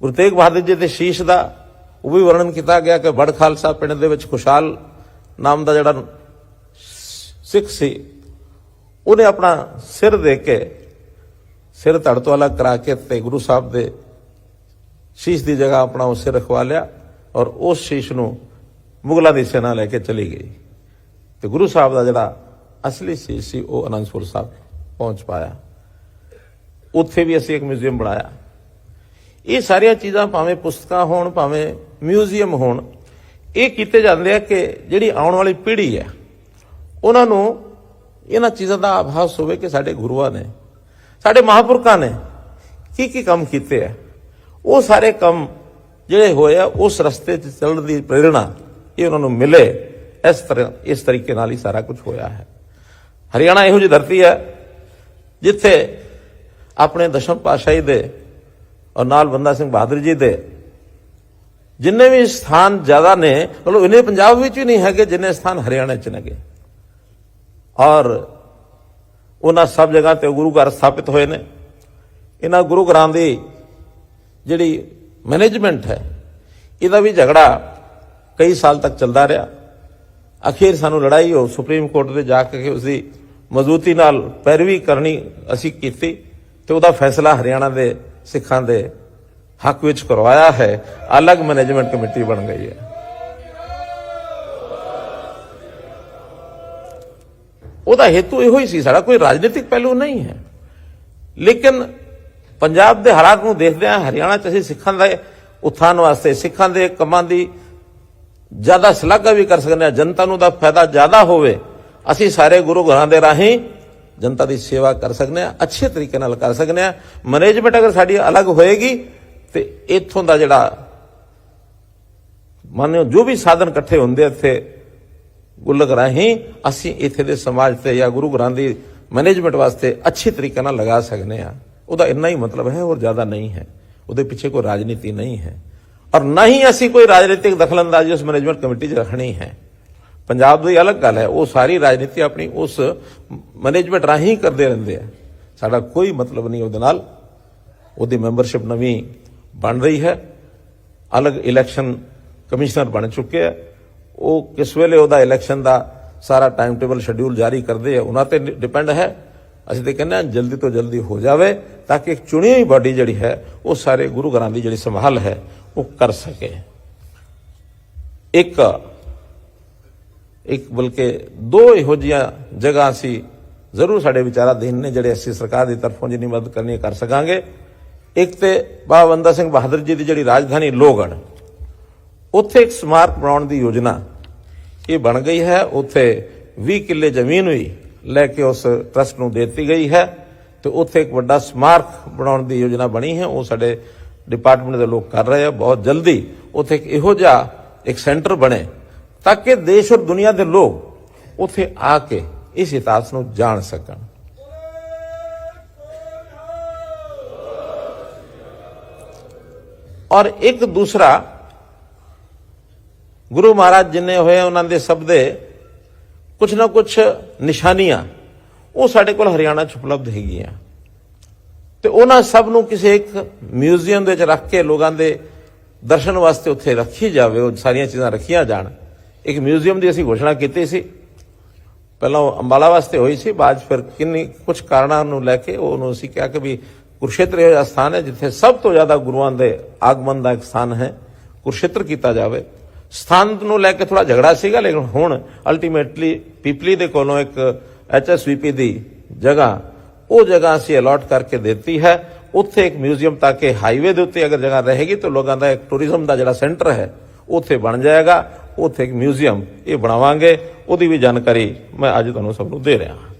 ਗੁਰੂ ਤੇਗ ਬਹਾਦਰ ਜੀ ਦੇ ਸ਼ੀਸ਼ ਦਾ, ਉਹ ਵੀ ਵਰਣਨ ਕੀਤਾ ਗਿਆ ਕਿ ਬੜ ਖਾਲਸਾ ਪਿੰਡ ਦੇ ਵਿੱਚ ਖੁਸ਼ਹਾਲ ਨਾਮ ਦਾ ਜਿਹੜਾ ਸਿੱਖ ਸੀ, ਉਹਨੇ ਆਪਣਾ ਸਿਰ ਦੇ ਕੇ, ਸਿਰ ਧੜ ਤੋਂ ਅਲੱਗ ਕਰਾ ਕੇ ਤੇ ਗੁਰੂ ਸਾਹਿਬ ਦੇ ਸ਼ੀਸ਼ ਦੀ ਜਗ੍ਹਾ ਆਪਣਾ ਉਹ ਸਿਰ ਰਖਵਾ ਲਿਆ ਔਰ ਉਸ ਸ਼ੀਸ਼ ਨੂੰ ਮੁਗਲਾਂ ਦੀ ਸੈਨਾ ਲੈ ਕੇ ਚਲੀ ਗਈ। ਤੇ ਗੁਰੂ ਸਾਹਿਬ ਦਾ ਜਿਹੜਾ ਅਸਲੀ ਸ਼ੀਸ਼ ਸੀ, ਉਹ ਅਨੰਦਪੁਰ ਸਾਹਿਬ ਪਹੁੰਚ ਪਾਇਆ। ਉੱਥੇ ਵੀ ਅਸੀਂ ਇੱਕ ਮਿਊਜ਼ੀਅਮ ਬਣਾਇਆ। ਇਹ ਸਾਰੀਆਂ ਚੀਜ਼ਾਂ ਭਾਵੇਂ ਪੁਸਤਕਾਂ ਹੋਣ, ਭਾਵੇਂ ਮਿਊਜ਼ੀਅਮ ਹੋਣ, ਇਹ ਕੀਤੇ ਜਾਂਦੇ ਆ ਕਿ ਜਿਹੜੀ ਆਉਣ ਵਾਲੀ ਪੀੜ੍ਹੀ ਹੈ, ਉਹਨਾਂ ਨੂੰ ਇਹਨਾਂ ਚੀਜ਼ਾਂ ਦਾ ਆਭਾਸ ਹੋਵੇ ਕਿ ਸਾਡੇ ਗੁਰੂਆਂ ਨੇ, ਸਾਡੇ ਮਹਾਪੁਰਖਾਂ ਨੇ ਕੀ ਕੀ ਕੰਮ ਕੀਤੇ ਆ। ਉਹ ਸਾਰੇ ਕੰਮ ਜਿਹੜੇ ਹੋਏ ਆ, ਉਸ ਰਸਤੇ 'ਚ ਚੱਲਣ ਦੀ ਪ੍ਰੇਰਣਾ ਇਹ ਉਹਨਾਂ ਨੂੰ ਮਿਲੇ। ਇਸ ਤਰ੍ਹਾਂ, ਇਸ ਤਰੀਕੇ ਨਾਲ ਹੀ ਸਾਰਾ ਕੁਝ ਹੋਇਆ ਹੈ। ਹਰਿਆਣਾ ਇਹੋ ਜਿਹੀ ਧਰਤੀ ਹੈ ਜਿੱਥੇ ਆਪਣੇ ਦਸ਼ਮ ਪਾਤਸ਼ਾਹੀ ਦੇ ਔਰ ਨਾਲ ਬੰਦਾ ਸਿੰਘ ਬਹਾਦਰ ਜੀ ਦੇ। ਜਿੰਨੇ ਵੀ ਸਥਾਨ ਜ਼ਿਆਦਾ ਨੇ, ਮਤਲਬ ਇਹਨੇ ਪੰਜਾਬ ਵਿੱਚ ਵੀ ਨਹੀਂ ਹੈਗੇ ਜਿੰਨੇ ਸਥਾਨ ਹਰਿਆਣਾ 'ਚ ਨੇਗੇ। ਔਰ ਉਹਨਾਂ ਸਭ ਜਗ੍ਹਾ ਤੇ ਗੁਰੂ ਘਰ ਸਥਾਪਿਤ ਹੋਏ ਨੇ। ਇਹਨਾਂ ਗੁਰੂ ਘਰਾਂ ਦੀ ਜਿਹੜੀ ਮੈਨੇਜਮੈਂਟ ਹੈ, ਇਹਦਾ ਵੀ ਝਗੜਾ ਕਈ ਸਾਲ ਤੱਕ ਚੱਲਦਾ ਰਿਹਾ। ਅਖੀਰ ਸਾਨੂੰ ਲੜਾਈ ਹੋ, ਸੁਪਰੀਮ ਕੋਰਟ 'ਤੇ ਜਾ ਕੇ ਉਸ ਦੀ ਮਜ਼ਬੂਤੀ ਨਾਲ ਪੈਰਵੀ ਕਰਨੀ ਅਸੀਂ ਕੀਤੀ ਤੇ ਉਹਦਾ ਫੈਸਲਾ ਹਰਿਆਣਾ ਦੇ ਸਿੱਖਾਂ ਦੇ ਹੱਕ ਵਿੱਚ ਕਰਵਾਇਆ ਹੈ, ਅਲੱਗ ਮੈਨੇਜਮੈਂਟ ਕਮੇਟੀ ਬਣ ਗਈ ਹੈ। ਉਹਦਾ ਹੇਤੂ ਇਹੋ ਹੀ ਸੀ, ਸਾਡਾ ਕੋਈ ਰਾਜਨੀਤਿਕ ਪਹਿਲੂ ਨਹੀਂ ਹੈ। ਲੇਕਿਨ ਪੰਜਾਬ ਦੇ ਹਾਲਾਤ ਨੂੰ ਦੇਖਦਿਆਂ ਹਰਿਆਣਾ ਚ ਅਸੀਂ ਸਿੱਖਾਂ ਦੇ ਉਥਾਨ ਵਾਸਤੇ, ਸਿੱਖਾਂ ਦੇ ਕੰਮਾਂ ਦੀ ਜ਼ਿਆਦਾ ਸ਼ਲਾਘਾ ਵੀ ਕਰ ਸਕਦੇ ਹਾਂ, ਜਨਤਾ ਨੂੰ ਦਾ ਫਾਇਦਾ ਜ਼ਿਆਦਾ ਹੋਵੇ, ਅਸੀਂ ਸਾਰੇ ਗੁਰੂ ਘਰਾਂ ਦੇ ਰਾਹੀਂ ਜਨਤਾ ਦੀ ਸੇਵਾ ਕਰ ਸਕਦੇ ਹਾਂ ਅੱਛੇ ਤਰੀਕੇ ਨਾਲ ਕਰ ਸਕਦੇ ਹਾਂ ਮੈਨੇਜਮੈਂਟ ਅਗਰ ਸਾਡੀ ਅਲੱਗ ਹੋਏਗੀ ਤੇ ਇੱਥੋਂ ਦਾ ਜਿਹੜਾ ਮੰਨਿਓ ਜੋ ਵੀ ਸਾਧਨ ਇਕੱਠੇ ਹੁੰਦੇ ਇੱਥੇ ਗੁਲਕ ਰਾਹੀਂ, ਅਸੀਂ ਇੱਥੇ ਦੇ ਸਮਾਜ ਤੇ ਜਾਂ ਗੁਰੂ ਘਰਾਂ ਦੀ ਮੈਨੇਜਮੈਂਟ ਵਾਸਤੇ ਅੱਛੇ ਤਰੀਕੇ ਨਾਲ ਲਗਾ ਸਕਦੇ ਹਾਂ ਉਹਦਾ ਇੰਨਾ ਹੀ ਮਤਲਬ ਹੈ, ਹੋਰ ਜ਼ਿਆਦਾ ਨਹੀਂ ਹੈ। ਉਹਦੇ ਪਿੱਛੇ ਕੋਈ ਰਾਜਨੀਤੀ ਨਹੀਂ ਹੈ। ਔਰ ਨਾ ਹੀ ਅਸੀਂ ਕੋਈ ਰਾਜਨੀਤਿਕ ਦਖਲਅੰਦਾਜ਼ੀ ਉਸ ਮੈਨੇਜਮੈਂਟ ਕਮੇਟੀ 'ਚ ਰੱਖਣੀ ਹੈ। ਪੰਜਾਬ ਦੀ ਅਲੱਗ ਗੱਲ ਹੈ। ਉਹ ਸਾਰੀ ਰਾਜਨੀਤੀ ਆਪਣੀ ਉਸ ਮੈਨੇਜਮੈਂਟ ਰਾਹੀਂ ਕਰਦੇ ਰਹਿੰਦੇ ਆ। ਸਾਡਾ ਕੋਈ ਮਤਲਬ ਨਹੀਂ ਉਹਦੇ ਨਾਲ। ਉਹਦੀ ਮੈਂਬਰਸ਼ਿਪ ਨਵੀਂ ਬਣ ਰਹੀ ਹੈ। ਅਲੱਗ ਇਲੈਕਸ਼ਨ ਕਮਿਸ਼ਨਰ ਬਣ ਚੁੱਕੇ ਆ। ਉਹ ਕਿਸ ਵੇਲੇ ਉਹਦਾ ਇਲੈਕਸ਼ਨ ਦਾ ਸਾਰਾ ਟਾਈਮ ਟੇਬਲ ਸ਼ਡਿਊਲ ਜਾਰੀ ਕਰਦੇ ਆ, ਉਹਨਾਂ ਤੇ ਡਿਪੈਂਡ ਹੈ। ਅਸੀਂ ਤੇ ਕਹਿੰਦੇ ਹਾਂ ਜਲਦੀ ਤੋਂ ਜਲਦੀ ਹੋ ਜਾਵੇ ਤਾਂ ਕਿ ਇੱਕ ਚੁਣੀ ਹੋਈ ਬਾਡੀ ਜਿਹੜੀ ਹੈ, ਉਹ ਸਾਰੇ ਗੁਰੂ ਘਰਾਂ ਦੀ ਜਿਹੜੀ ਸੰਭਾਲ ਹੈ, ਉਹ ਕਰ ਸਕੇ। ਇੱਕ ਇੱਕ ਬਲਕਿ ਦੋ ਇਹੋ ਜੀਆਂ ਜਗ੍ਹਾ ਸੀ ਜ਼ਰੂਰ ਸਾਡੇ ਵਿਚਾਰਾਧੀਨ ਨੇ, ਜਿਹੜੇ ਅਸੀਂ ਸਰਕਾਰ ਦੀ ਤਰਫੋਂ ਜਿੰਨੀ ਮਦਦ ਕਰਨੀ ਕਰ ਸਕਾਂਗੇ। ਇੱਕ ਤੇ ਬਾਬਾ ਬੰਦਾ ਸਿੰਘ ਬਹਾਦਰ ਜੀ ਦੀ ਜਿਹੜੀ ਰਾਜਧਾਨੀ ਲੋਹਗੜ੍ਹ, ਉੱਥੇ ਇੱਕ ਸਮਾਰਕ ਬਣਾਉਣ ਦੀ ਯੋਜਨਾ ਇਹ ਬਣ ਗਈ ਹੈ। ਉੱਥੇ 20 ਕਿੱਲੇ ਜ਼ਮੀਨ ਵੀ ਲੈ ਕੇ ਉਸ ਟਰਸਟ ਨੂੰ ਦੇ ਦਿੱਤੀ ਗਈ ਹੈ ਤੇ ਉੱਥੇ ਇੱਕ ਵੱਡਾ ਸਮਾਰਕ ਬਣਾਉਣ ਦੀ ਯੋਜਨਾ ਬਣੀ ਹੈ। ਉਹ ਸਾਡੇ ਡਿਪਾਰਟਮੈਂਟ ਦੇ ਲੋਕ ਕਰ ਰਹੇ ਆ। ਬਹੁਤ ਜਲਦੀ ਉੱਥੇ ਇੱਕ ਇਹੋ ਜਿਹਾ ਇੱਕ ਸੈਂਟਰ ਬਣੇ। ਤਾਂ ਕਿ ਦੇਸ਼ ਔਰ ਦੁਨੀਆ ਦੇ ਲੋਕ ਉੱਥੇ ਆ ਕੇ ਇਸ ਇਤਿਹਾਸ ਨੂੰ ਜਾਣ ਸਕਣ। ਔਰ ਇੱਕ ਦੂਸਰਾ, ਗੁਰੂ ਮਹਾਰਾਜ ਜਿੰਨੇ ਹੋਏ ਉਹਨਾਂ ਦੇ ਸਭ ਦੇ ਕੁਝ ਨਾ ਕੁਝ ਨਿਸ਼ਾਨੀਆਂ, ਉਹ ਸਾਡੇ ਕੋਲ ਹਰਿਆਣਾ ਚ ਉਪਲਬਧ ਹੈਗੀਆਂ। ਤੇ ਉਹਨਾਂ ਸਭ ਨੂੰ ਕਿਸੇ ਇੱਕ ਮਿਊਜ਼ੀਅਮ ਦੇ ਵਿੱਚ ਰੱਖ ਕੇ ਲੋਕਾਂ ਦੇ ਦਰਸ਼ਨ ਵਾਸਤੇ ਉੱਥੇ ਰੱਖੀ ਜਾਵੇ, ਉਹ ਸਾਰੀਆਂ ਚੀਜ਼ਾਂ ਰੱਖੀਆਂ ਜਾਣ। ਇੱਕ ਮਿਊਜ਼ੀਅਮ ਦੀ ਅਸੀਂ ਘੋਸ਼ਣਾ ਕੀਤੀ ਸੀ। ਪਹਿਲਾਂ ਉਹ ਅੰਬਾਲਾ ਵਾਸਤੇ ਹੋਈ ਸੀ, ਬਾਅਦ ਫਿਰ ਕਿੰਨੀ ਕੁਝ ਕਾਰਨਾਂ ਨੂੰ ਲੈ ਕੇ ਉਹਨੂੰ ਅਸੀਂ ਕਿਹਾ ਕਿ ਵੀ ਕੁਰਸ਼ੇਤਰ ਇਹ ਸਥਾਨ ਹੈ ਜਿੱਥੇ ਸਭ ਤੋਂ ਜ਼ਿਆਦਾ ਗੁਰੂਆਂ ਦੇ ਆਗਮਨ ਦਾ ਇੱਕ ਸਥਾਨ ਹੈ ਕੁਰਸ਼ੇਤਰ ਕੀਤਾ ਜਾਵੇ। ਸਥਾਨ ਨੂੰ ਲੈ ਕੇ ਥੋੜਾ ਝਗੜਾ ਸੀਗਾ, ਲੇਕਿਨ ਹੁਣ ਅਲਟੀਮੇਟਲੀ ਪੀਪਲੀ ਦੇ ਕੋਲੋਂ ਇੱਕ ਐਚਐਸਵੀਪੀ ਦੀ ਜਗ੍ਹਾ, ਉਹ ਜਗ੍ਹਾ ਅਸੀਂ ਅਲਾਟ ਕਰਕੇ ਦਿੱਤੀ ਹੈ। ਉੱਥੇ ਇੱਕ ਮਿਊਜ਼ੀਅਮ ਤਾਂ ਕਿ ਹਾਈਵੇ ਦੇ ਉੱਤੇ ਅਗਰ ਜਗ੍ਹਾ ਰਹੇਗੀ ਤਾਂ ਲੋਕਾਂ ਦਾ ਇੱਕ ਟੂਰਿਜ਼ਮ ਦਾ ਜਿਹੜਾ ਸੈਂਟਰ ਹੈ, ਉੱਥੇ ਬਣ ਜਾਏਗਾ। ਉੱਥੇ ਇੱਕ ਮਿਊਜ਼ੀਅਮ ਇਹ ਬਣਾਵਾਂਗੇ, ਉਹਦੀ ਵੀ ਜਾਣਕਾਰੀ ਮੈਂ ਅੱਜ ਤੁਹਾਨੂੰ ਸਭ ਨੂੰ ਦੇ ਰਿਹਾ ਹਾਂ।